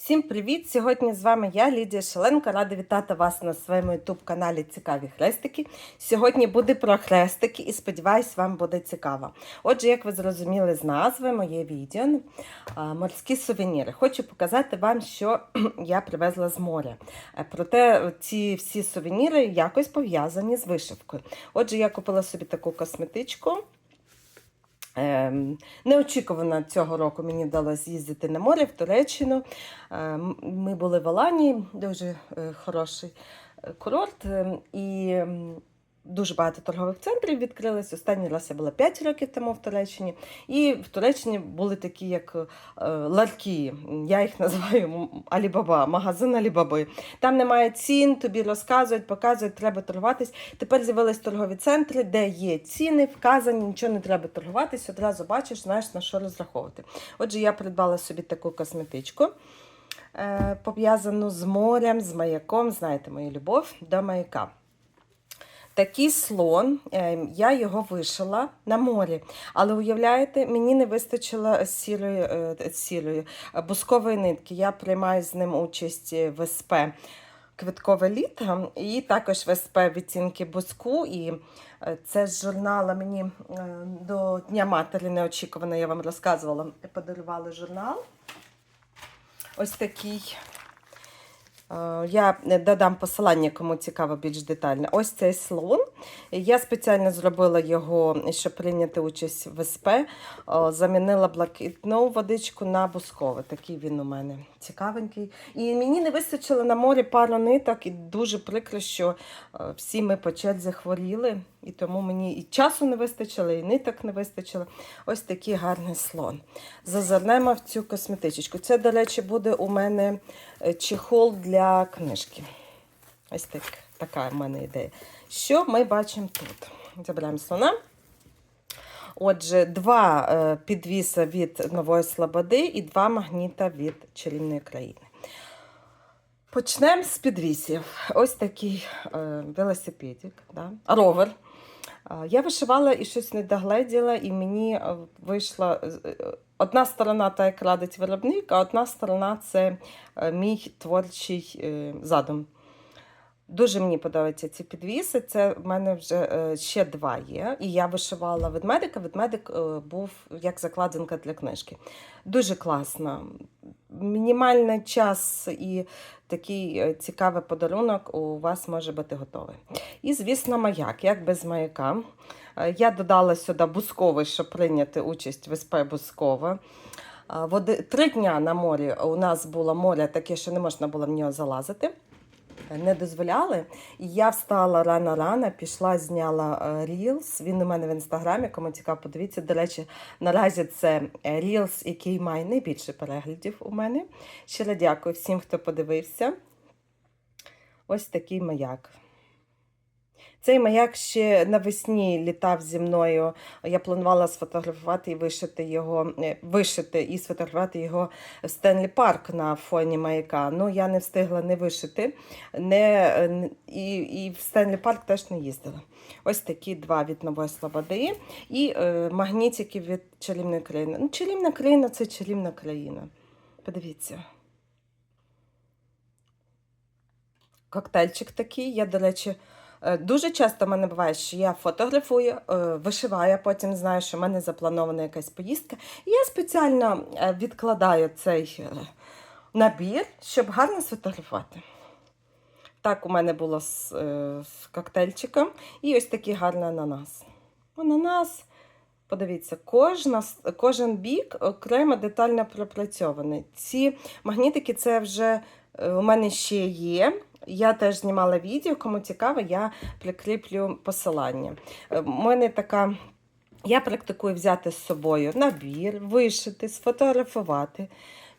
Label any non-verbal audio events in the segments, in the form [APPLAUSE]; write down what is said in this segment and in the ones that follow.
Всім привіт! Сьогодні з вами я, Лідія Шаленко. Рада вітати вас на своєму ютуб-каналі Цікаві хрестики. Сьогодні буде про хрестики і сподіваюсь, вам буде цікаво. Отже, як ви зрозуміли з назви, моє відео морські сувеніри. Хочу показати вам, що [CLEARS THROAT] я привезла з моря. Е, Проте ці всі сувеніри якось пов'язані з вишивкою. Отже, я купила собі таку косметичку. Ем, Неочікувано цього року мені вдалося з'їздити на море в Туреччину. Ем, Ми були в Аланії, дуже е, хороший е, курорт. ем, І дуже багато торгових центрів відкрилось. Останній раз я була 5 років тому в Туреччині. І в Туреччині були такі, як е, ларки. Я їх називаю Алібаба, магазин Алібаби. Там немає цін, тобі розказують, показують, треба торгуватись. Тепер з'явились торгові центри, де є ціни, вказані, нічого не треба торгуватись, одразу бачиш, знаєш на що розраховувати. Отже, я придбала собі таку косметичку. е, Пов'язану з морем, з маяком, знаєте, мою любов до маяка. Такий слон, е, я його вишила на морі. Але уявляєте, мені не вистачило сірої, е, сірої е, бускової нитки. Я приймаю з ним участь в СП Квиткове літо і також в СП відцінки буску. І е, це з журнала мені е, до Дня Матері неочікувано, я вам розказувала, подарували журнал. Ось такий. Е, Я додам посилання, кому цікаво більш детально. Ось цей слон. Я спеціально зробила його, щоб прийняти участь в СП. Е, Замінила блакитну водичку на бускове. Такий він у мене цікавенький. І мені не вистачило на морі пару ниток, і дуже прикро, що е, всі ми по черзі хворіли, і тому мені і часу не вистачило, і ниток не вистачило. Ось такий гарний слон. Зазирнемо в цю косметичку. Це, до речі, буде у мене е, чехол для книжки. Ось так, така в мене ідея. Що ми бачимо тут? Забираємо слона. Отже, два е, підвіса від Нової Слободи і два магніта від чарівної країни. Почнемо з підвісів. Ось такий е, велосипедик, да? ровер. Е, Я вишивала і щось не догледіла, і мені е, вийшла е, одна сторона, та як радить виробник, а одна сторона це е, мій творчий е, задум. Дуже мені подобаються ці підвіси. Це в мене вже е, ще два є. І я вишивала ведмедика. Ведмедик е, був як закладинка для книжки. Дуже класно. Мінімальний час і такий е, цікавий подарунок у вас може бути готовий. І, звісно, маяк, як без маяка. Е, Я додала сюди бусковий, щоб прийняти участь в СП Бускова. Води три дня на морі у нас було море таке, що не можна було в нього залазити. Не дозволяли. І я встала рано-рано, пішла, зняла рілс. Він у мене в інстаграмі, кому цікаво, подивіться. До речі, наразі це рілс, який має найбільше переглядів у мене. Щиро дякую всім, хто подивився. Ось такий маяк. Цей маяк ще навесні літав зі мною. Я планувала сфотографувати і вишити його, е, вишити і сфотографувати його в Стенлі Парк на фоні маяка. Ну, я не встигла не вишити, не, е, і, і в Стенлі Парк теж не їздила. Ось такі два від Нової Слободи і е, магнітики від чарівної країни. Ну, чарівна країна це чарівна країна. Подивіться. Коктейльчик такий. Я, до речі, дуже часто в мене буває, що я фотографую, е, вишиваю, потім знаю, що в мене запланована якась поїздка. І я спеціально е, відкладаю цей е, набір, щоб гарно сфотографувати. Так у мене було з, е, з коктейльчиком. І ось такий гарний ананас. Ананас. Подивіться, кожна, кожен бік окремо детально пропрацьований. Ці магнітики це вже е, у мене ще є. Я теж знімала відео, кому цікаво, я прикріплю посилання. Е, У мене така. Я практикую взяти з собою набір, вишити, сфотографувати.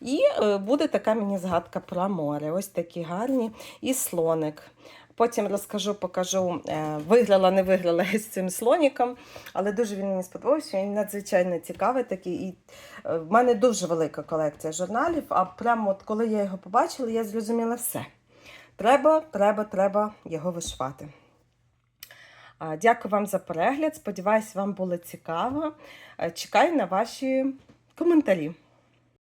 І е, буде така мені згадка про море. Ось такі гарні і слоник. Потім розкажу, покажу, е, виграла, не виграла з цим слоніком, але дуже він мені сподобався. Він надзвичайно цікавий такий. І е, в мене дуже велика колекція журналів. А прямо от коли я його побачила, я зрозуміла все. Треба, треба, треба його вишивати. Дякую вам за перегляд. Сподіваюсь, вам було цікаво. Е, Чекаю на ваші коментарі.